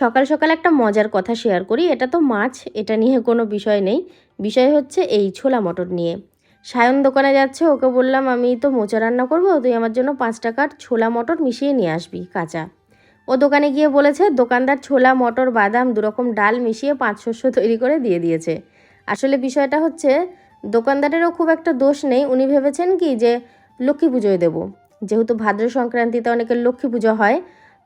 সকাল সকাল একটা মজার কথা শেয়ার করি, এটা তো মাছ, এটা নিয়ে কোনো বিষয় নেই। বিষয় হচ্ছে এই ছোলা মটর নিয়ে। সায়ন দোকানে যাচ্ছে, ওকে বললাম, আমি তো মোচা রান্না করব, তুই আমার জন্য পাঁচ টাকার ছোলা মটর মিশিয়ে নিয়ে আসবি, কাঁচা। ও দোকানে গিয়ে বলেছে, দোকানদার ছোলা মটর, বাদাম, দুরকম ডাল মিশিয়ে পাঁচ শস্য তৈরি করে দিয়ে দিয়েছে। আসলে বিষয়টা হচ্ছে, দোকানদারেরও খুব একটা দোষ নেই। উনি ভেবেছেন কি যে, লক্ষ্মী পুজোয় দেবো। যেহেতু ভাদ্র সংক্রান্তিতে অনেকের লক্ষ্মী পুজো হয়,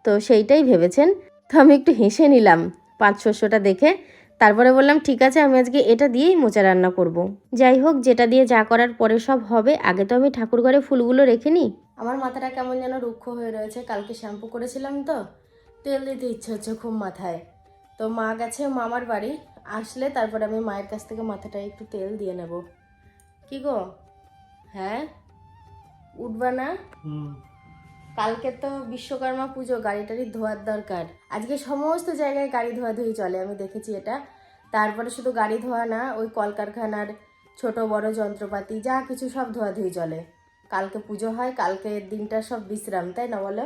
তো সেইটাই ভেবেছেন। তো আমি একটু হেসে নিলাম পাঁচ শস্যটা দেখে। তারপরে বললাম ঠিক আছে আমি আজকে এটা দিয়েই মোচা রান্না করব। যাই হোক যেটা দিয়ে যা করার পরে সব হবে। আগে তো আমি ঠাকুর ঘরে ফুলগুলো রেখে নিই। আমার মাথাটা কেমন যেন রুক্ষ হয়ে রয়েছে। কালকে শ্যাম্পু করেছিলাম তো তেল দিতে ইচ্ছে হচ্ছে খুব মাথায়। তো মা গেছে মামার বাড়ি আসলে তারপরে আমি মায়ের কাছ থেকে মাথাটা একটু তেল দিয়ে নেব। কি গো? হ্যাঁ? উঠবা না? কালকে তো বিশ্বকর্মা পুজো গাড়ি টাড়ি ধোয়ার দরকার। আজকে সমস্ত জায়গায় গাড়ি ধোয়াধুয়ি চলে আমি দেখেছি এটা। তারপরে শুধু গাড়ি ধোয়া না ওই কলকারখানার ছোট বড় যন্ত্রপাতি যা কিছু সব ধোয়াধুয়ি চলে। কালকে পুজো হয় কালকে দিনটা সব বিশ্রাম তাই না বলো?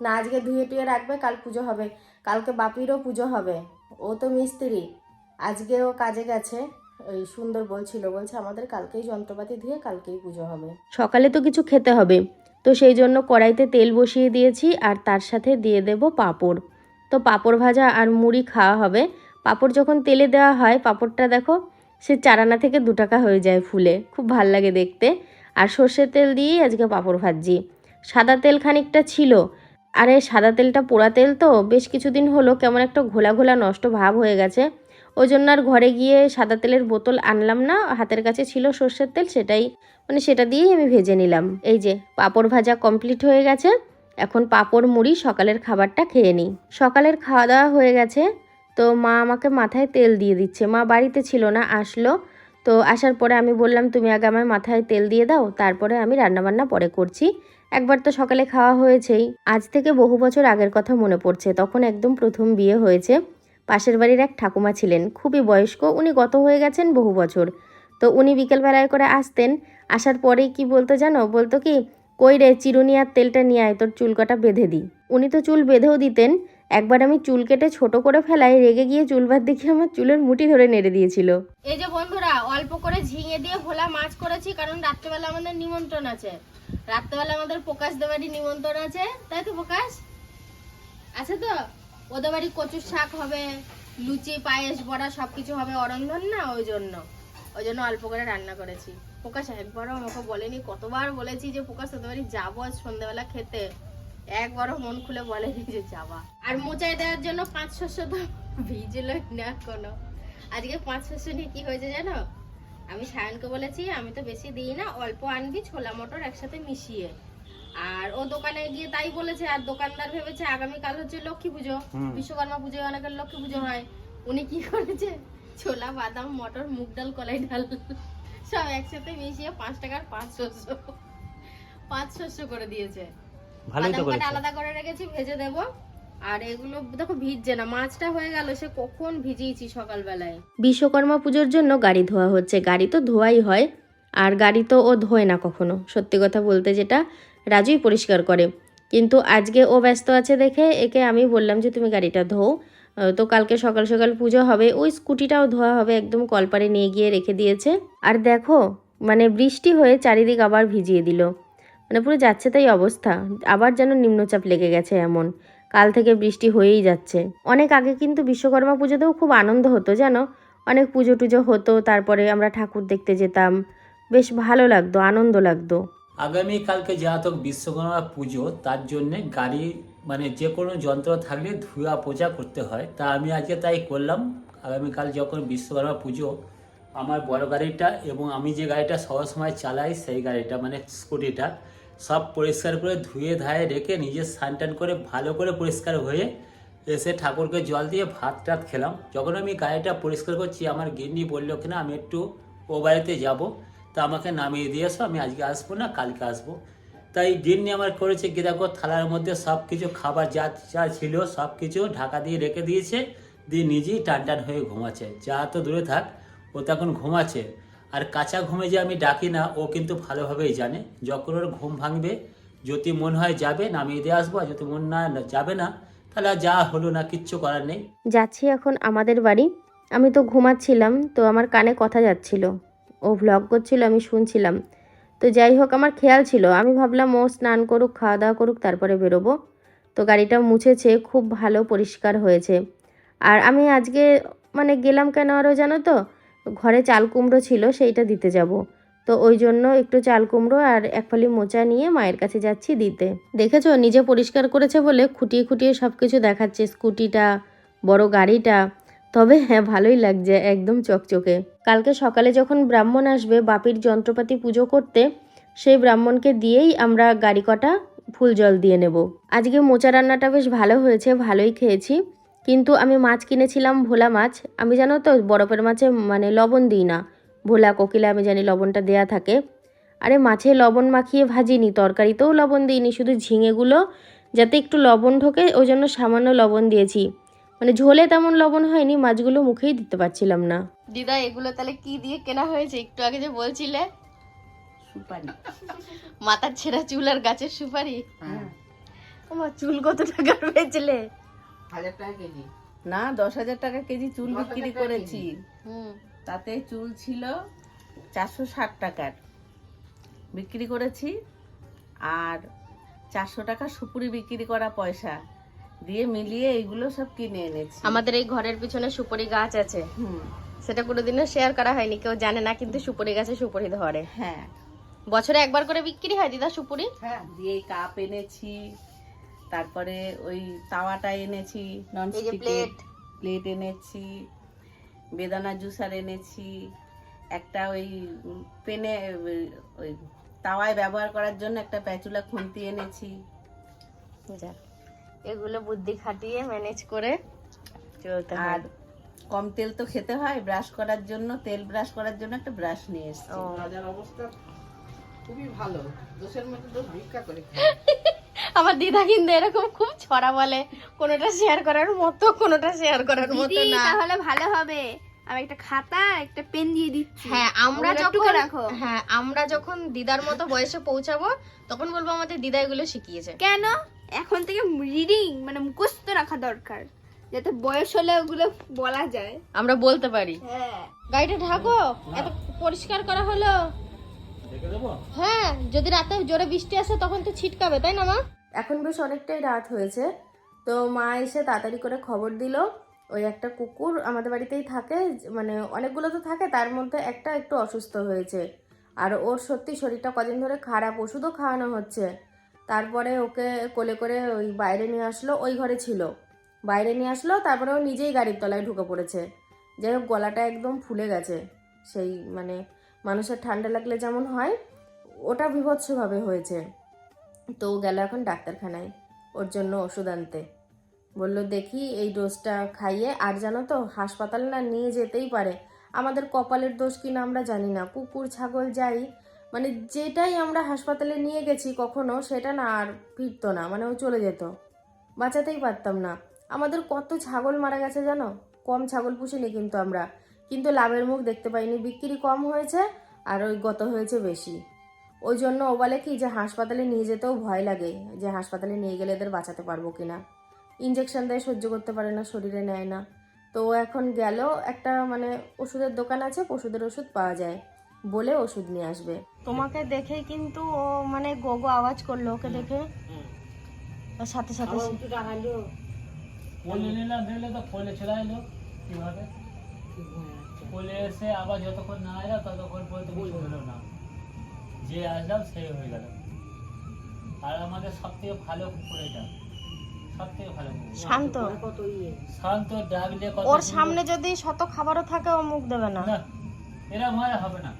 না আজকে ধুয়ে টুয়ে রাখবে কাল পুজো হবে। কালকে বাপিরও পুজো হবে। ও তো মিস্ত্রি। আজকে ও কাজে গেছে। ওই সুন্দর বলছিল বলছে আমাদের কালকেই যন্ত্রপাতি ধুয়ে কালকেই পুজো হবে। সকালে তো কিছু খেতে হবে, তো সেই জন্য কড়াইতে তেল বসিয়ে দিয়েছি আর তার সাথে দিয়ে দেব পাঁপড়। তো পাঁপড় ভাজা আর মুড়ি খাওয়া হবে। পাঁপড় যখন তেলে দেওয়া হয়, পাঁপড়টা দেখো, সে চারানা থেকে দু টাকা হয়ে যায় ফুলে, খুব ভালো লাগে দেখতে। আর সর্ষের তেল দিয়েই আজকে পাঁপড় ভাজছি। সাদা তেল খানিকটা ছিল। আরে সাদা তেলটা পোড়া তেল তো, বেশ কিছুদিন হলো কেমন একটা ঘোলা ঘোলা নষ্ট ভাব হয়ে গেছে। ওই জন্য আর ঘরে গিয়ে সাদা তেলের বোতল আনলাম না, হাতের কাছে ছিল সর্ষের তেল সেটাই মানে সেটা দিয়েই আমি ভেজে নিলাম। এই যে, পাঁপড় ভাজা কমপ্লিট হয়ে গেছে, এখন পাঁপড় মুড়ি সকালের খাবারটা খেয়ে নিই। সকালের খাওয়া দাওয়া হয়ে গেছে, তো মা আমাকে মাথায় তেল দিয়ে দিচ্ছে। মা বাড়িতে ছিল না, আসলো, তো আসার পরে আমি বললাম, তুমি আগে আমার মাথায় তেল দিয়ে দাও, তারপরে আমি রান্নাবান্না পরে করছি। একবার তো সকালে খাওয়া হয়েছেই। আজ থেকে বহু বছর আগের কথা মনে পড়ছে, তখন একদম প্রথম বিয়ে হয়েছে। পাশের বাড়ির এক ঠাকুমা ছিলেন। খুবই বয়স্ক, উনি গত হয়ে গেছেন বহু বছর। তো উনি বিকেলবেলায় করে আসতেন, আসার পরেই কি বলতো জানো? বলতো কি, কই রে, চিরুনি আর তেলটা নিয়ে আয়, তোর চুল কাটা বেঁধে দিই। উনি তো চুল বেঁধেও দিতেন, একবার আমি চুল কেটে ছোট করে ফেলাই, রেগে গিয়ে চুল ভাত দেখে আমার চুলের মুঠি ধরে নেড়ে দিয়েছিল। এই যে বন্ধুরা, অল্প করে ঝিঙে দিয়ে ভোলা মাছ করেছি, কারণ রাত্রেবেলা আমাদের নিমন্ত্রণ আছে। রাত্রেবেলা আমাদের প্রকাশ দেবাড়ি নিমন্ত্রণ আছে। তাই তো প্রকাশ? আছে তো? ওদের বাড়ি কচুর শাক হবে, লুচি, পায়েস, বড়া, সবকিছু হবে অরন্ধন না, ওই জন্য। ওই জন্য অল্প করে রান্না করেছি। প্রকাশ একবারও আমাকে বলেনি, কতবার বলেছি যে প্রকাশ তোদের বাড়ি যাব আজ সন্ধ্যাবেলা খেতে। একবারও মন খুলে বলেনি যে যাবা। আর মোচাই দেওয়ার জন্য পাঁচ শস্য তো ভিজলো না কোনো। আজকে পাঁচ শস্য নিয়ে কি হয়েছে জানো? আমি সায়নকে বলেছি, আমি তো বেশি দিই না, অল্প আনবি, ছোলা মটর একসাথে মিশিয়ে। আর ও দোকানে গিয়ে তাই বলেছে আর দোকানদার ভেবেছে আগামীকাল হচ্ছে লক্ষ্মী পুজো। বিশ্বকর্মা পুজোয় অনেকের লক্ষ্মী পুজো হয়। উনি কি করেছে? ছোলা বাদাম মটর মুগ ডাল কলাই ডাল সব একসাথে মিশিয়ে পাঁচ টাকার পাঁচ শস্য পাঁচ শস্য করে দিয়েছে। ভালোই তো বাদাম কটা করেছে। আলাদা করে রেখেছি ভেজে দেব। আর এগুলো দেখো ভিজছে না মাছটা হয়ে গেল সে কখন ভিজিয়েছি সকালবেলায়। বিশ্বকর্মা পুজোর জন্য গাড়ি ধোয়া হচ্ছে গাড়ি তো ধোয়াই হয় আর গাড়ি তো ও ধোয় না কখনো। সত্যি কথা বলতে যেটা রাজুই পরিষ্কার করে। কিন্তু আজকে ও ব্যস্ত আছে দেখে একে আমি বললাম যে, তুমি গাড়িটা ধোও। তো কালকে সকাল সকাল পুজো হবে। ওই স্কুটিটাও ধোয়া হবে, একদম কলপারে নিয়ে গিয়ে রেখে দিয়েছে। আর দেখো মানে বৃষ্টি হয়ে চারিদিক আবার ভিজিয়ে দিল। মানে পুরো যাচ্ছে তাই অবস্থা। আবার যেন নিম্নচাপ লেগে গেছে এমন। কাল থেকে বৃষ্টি হয়েই যাচ্ছে। অনেক আগে কিন্তু বিশ্বকর্মা পুজোতেও খুব আনন্দ হতো, জানো? অনেক পুজো টুজো হতো, তারপরে আমরা ঠাকুর দেখতে যেতাম। বেশ ভালো লাগতো, আনন্দ লাগতো। আগামী কালকে যেহেতু বিশ্বকর্মা পুজো, তার জন্য গাড়ি মানে যে কোনো যন্ত্র থাকলে ধুয়া পোজা করতে হয়। তা আমি আজকে তাই করলাম। আগামীকাল যখন বিশ্বকর্মা পুজো, আমার বড় গাড়িটা এবং আমি যে গাড়িটা সবসময় চালাই, সেই গাড়িটা মানে স্কুটিটা, সব পরিষ্কার করে ধুয়ে ধায়ে রেখে নিজে স্নান টান করে ভালো করে পরিষ্কার হয়ে এসে ঠাকুরকে জল দিয়ে ভাত টাত খেলাম। যখন আমি গাড়িটা পরিষ্কার করছি, আমার গিন্নি বলল, কিনা আমি একটু ও বাড়িতে যাব। তা আমাকে নামিয়ে দিয়ে এসো, আমি আজকে আসব না, কালকে আসব। তাই গিন্নি আমার করেছে কি দেখো থালার মধ্যে সব কিছু খাবার যা যা ছিল সব কিছু ঢাকা দিয়ে রেখে দিয়েছে, দিয়ে নিজেই টান টান হয়ে ঘুমাচ্ছে। যা তো দূরে থাক, ও তখন ঘুমাচ্ছে। আর কাঁচা ঘুমে যে আমি ডাকি না, ও কিন্তু ভালোভাবেই জানে। যখন ওর ঘুম ভাঙবে, যদি মন হয় যাবে, নামিয়ে দিয়ে আসব, আর যদি মন না যাবে না, তাহলে যা হলো না, কিচ্ছু করার নেই। যাচ্ছি এখন আমাদের বাড়ি। আমি তো ঘুমাচ্ছিলাম, তো আমার কানে কথা যাচ্ছিল। ও ভ্লগ করছিল, আমি শুনছিলাম। তো যাই হোক, আমার খেয়াল ছিল। আমি ভাবলাম, ও স্নান করুক খাওয়া দাওয়া করুক, তারপরে বেরোবো। তো গাড়িটা মুছেছে, খুব ভালো পরিষ্কার হয়েছে। আর আমি আজকে মানে গেলাম কেন আরও জানো তো? ঘরে চাল কুমড়ো ছিল, সেইটা দিতে যাব। তো ওই জন্য একটু চাল কুমড়ো আর এক ফালি মোচা নিয়ে মায়ের কাছে যাচ্ছি দিতে। দেখেছ? নিজে পরিষ্কার করেছে বলে খুঁটিয়ে খুঁটিয়ে সব কিছু দেখাচ্ছে। স্কুটিটা, বড় গাড়িটা। তবে হ্যাঁ ভালোই লাগছে একদম চকচকে। কালকে সকালে যখন ব্রাহ্মণ আসবে বাপির যন্ত্রপাতি পুজো করতে, সেই ব্রাহ্মণকে দিয়েই আমরা গাড়ি কটা ফুল জল দিয়ে নেব। আজকে মোচা রান্নাটা বেশ ভালো হয়েছে, ভালোই খেয়েছি। কিন্তু আমি মাছ কিনেছিলাম, ভোলা মাছ। আমি জানো তো, বরফের মাছে মানে লবণ দিই না। ভোলা কোকিলা আমি জানি লবণটা দেয়া থাকে। আরে মাছে লবণ মাখিয়ে ভাজিনি, তরকারিতেও লবণ দিইনি, শুধু ঝিঙেগুলো, যাতে একটু লবণ ঢোকে, ওই জন্য সামান্য লবণ দিয়েছি। মানে ঝোলে তেমন লবণ হয়নি মাছগুলো মুখেই দিতে পারছিলাম না। দিদা এগুলো তাহলে কি দিয়ে কেনা হয়েছে? একটু আগে যে বলছিলে। সুপারি। মাথার ছেঁড়া চুল আর গাছের সুপারি? হ্যাঁ। আমার চুল কত টাকার বেচলে হাজার টাকা কেজি। না দশ হাজার টাকা কেজি চুল বিক্রি করেছি। হুম। তাতে চুল ছিল চারশো ষাট টাকার। বিক্রি করেছি। আর চারশো টাকা সুপুরি বিক্রি করা পয়সা। দিয়ে মিলিয়ে এইগুলো সব কিনে এনেছি। আমাদের এই ঘরের পিছনে সুপারি গাছ আছে। হুম। সেটা কোনোদিনও শেয়ার করা হয়নি কেউ জানে না কিন্তু সুপারি গাছে সুপারি ধরে। হ্যাঁ। বছরে একবার করে বিক্রি হয় দিদা সুপুরি? হ্যাঁ দিয়ে কাপ এনেছি তারপরে ওই তাওয়াটা এনেছি যে প্লেট এনেছি বেদানা জুসার এনেছি একটা ওই পেনে ওই- তাওয়ায় ব্যবহার করার জন্য একটা প্যাচুলা খুন্তি এনেছি। যা এগুলো বুদ্ধি খাটিয়ে ম্যানেজ করে চলতে আর কম তেল তো খেতে হয় ব্রাশ করার জন্য তেল ব্রাশ করার জন্য একটা ব্রাশ নিয়ে এসেছি। ও। বাজার অবস্থা খুবই ভালো। দোষের মধ্যে দোষ ভিক্ষা করে আমার দিদা কিন্তু এরকম খুব ছড়া বলে কোনোটা শেয়ার করার মতো কোনোটা শেয়ার করার মতো না। তাহলে ভালো হবে। আমি একটা খাতা একটা পেন দিয়ে দিচ্ছি। হ্যাঁ আমরা যখন রাখো। হ্যাঁ আমরা যখন দিদার মতো বয়সে পৌঁছাবো তখন বলব আমাদের দিদা এগুলো শিখিয়েছে। কেন? এখন থেকে রিডিং মানে মুখস্থ রাখা দরকার যাতে বয়স হলে ওগুলো বলা যায়। আমরা বলতে পারি। হ্যাঁ। গাড়িটা ঢাকো এত পরিষ্কার করা হলো। হ্যাঁ যদি রাতে জোরে বৃষ্টি আসে তখন তো ছিটকাবে তাই না মা? এখন বেশ অনেকটাই রাত হয়েছে। তো মা এসে তাড়াতাড়ি করে খবর দিল। ওই একটা কুকুর আমাদের বাড়িতেই থাকে মানে অনেকগুলো তো থাকে তার মধ্যে একটা একটু অসুস্থ হয়েছে। আর ওর সত্যি শরীরটা কদিন ধরে খারাপ ওষুধও খাওয়ানো হচ্ছে। তারপরে ওকে কোলে করে ওই বাইরে নিয়ে আসলো, ওই ঘরে ছিল। বাইরে নিয়ে আসলো, তারপরে ও নিজেই গাড়ির তলায় ঢুকে পড়েছে। যাই হোক, গলাটা একদম ফুলে গেছে। সেই মানে মানুষের ঠান্ডা লাগলে যেমন হয়, ওটা বিভৎসভাবে হয়েছে। তো ও গেল এখন ডাক্তারখানায়, ওর জন্য ওষুধ আনতে। বলল, দেখি এই ডোজটা খাইয়ে, আর জানো তো, হাসপাতালে না নিয়ে যেতেই পারে। আমাদের কপালের দোষ কিনা আমরা জানি না। কুকুর, ছাগল যাই মানে যেটাই আমরা হাসপাতালে নিয়ে গেছি কখনো, সেটা না আর ফিরতো না মানে ও চলে যেত। বাঁচাতেই পারতাম না। আমাদের কত ছাগল মারা গেছে জানো? কম ছাগল পুষিনি কিন্তু আমরা। কিন্তু লাভের মুখ দেখতে পাইনি। বিক্রি কম হয়েছে আর ওই গত হয়েছে বেশি। ওই জন্য ও বলে কি, যে হাসপাতালে নিয়ে যেতেও ভয় লাগে, যে হাসপাতালে নিয়ে গেলে এদের বাঁচাতে পারব কি না ইঞ্জেকশন দেয়, সহ্য করতে পারে না, শরীরে নেয় না। তো এখন গেল, একটা মানে ওষুধের দোকান আছে, পশুদের ওষুধ পাওয়া যায়। বলে ওষুধ নিয়ে আসবে। তোমাকে দেখেই কিন্তু ও মানে গোগো আওয়াজ করল ওকে দেখে ওর সাথে সাথে কোলে এসে আবার যতক্ষণ না এলো ততক্ষণ পর্যন্ত কিছু হলো না। যে আসলাম সে হয়ে গেল। আর আমাদের সব থেকে ভালো কুকুর এটা। সব থেকে ভালো কুকুর শান্ত। শান্ত ডাকলে ওর সামনে যদি শত খাবারও থাকে ও মুখ দেবে না। না এরম হয় হবে না।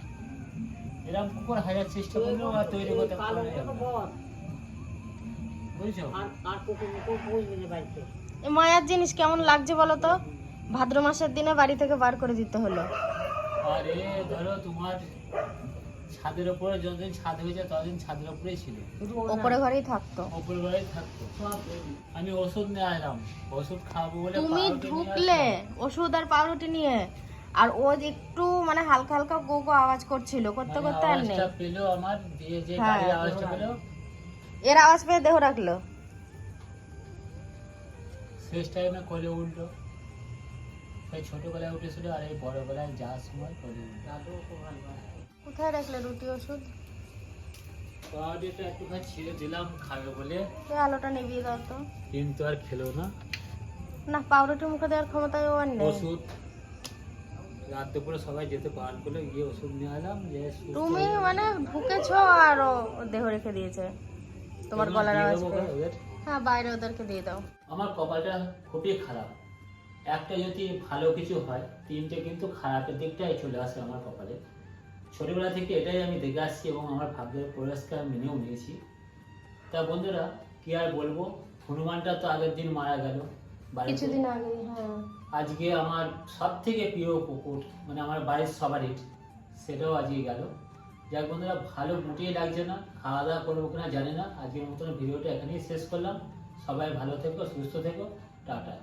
এরম কুকুর হাজার চেষ্টা করলেও আর তৈরি করতে পারবে না। বুঝছ? এ মায়ার জিনিস কেমন লাগছে বলো তো? ভাদ্র মাসের দিনে বাড়ি থেকে বার করে দিতে হলো। আর ধরো তোমার ছাদের উপরে যতদিন ছাদ হয়েছে ততদিন ছাদের উপরেই ছিল। ওপরে ঘরেই থাকতো। ওপর ঘরে থাকতো। আমি ওষুধ নিয়ে আসলাম। ওষুধ খাব বলে তুমি ঢুকলে ওষুধ আর পাউরুটি নিয়ে। আর ও যে একটু মানে হালকা হালকা গো গো আওয়াজ করছিল করতে মানে করতে আর নেই। আমার দিয়ে যে হ্যাঁ, আওয়াজটা পেল। এর আওয়াজ পেয়ে দেহ রাখল। শেষ টাইমে উঠল। তাই ছোটবেলায় উঠেছিল আর এই বড়বেলায় যাওয়ার সময় করে উঠল কোথায় রাখলে রুটি ওষুধ? পাউডিটা একটুখানি ছিঁড়ে দিলাম খাবে বলে। আলোটা নিভিয়ে দাও তো। কিন্তু আর খেলো না। না পাউরুটি মুখে দেওয়ার ক্ষমতা ও আর নেই। ওষুধ। রাত দুপুরে সবাই যেতে পার করলে গিয়ে ওষুধ নিয়ে এলাম যে তুমি মানে আর ও দেহ রেখে দিয়েছে। তোমার গলার আওয়াজ? হ্যাঁ বাইরে ওদেরকে দিয়ে দাও। আমার কপালটা খুবই খারাপ। একটা যদি ভালো কিছু হয় তিনটে কিন্তু খারাপের দিকটাই চলে আসে আমার কপালে। ছোটবেলা থেকে এটাই আমি দেখে আসছি এবং আমার ভাগ্যের প্রয়াসকে আমি মেনেও নিয়েছি। তা বন্ধুরা কি আর বলব? হনুমানটা তো আগের দিন মারা গেল। কিছুদিন আগে হ্যাঁ। আজকে আমার সব থেকে প্রিয় কুকুর মানে আমার বাড়ির সবারই সেটাও আজকে গেল। যাক বন্ধুরা ভালো গুটিয়ে লাগছে না খাওয়া দাওয়া করব কিনা জানি না। আজকের মতন ভিডিওটা এখানেই শেষ করলাম। সবাই ভালো থেকো সুস্থ থেকো টাটা।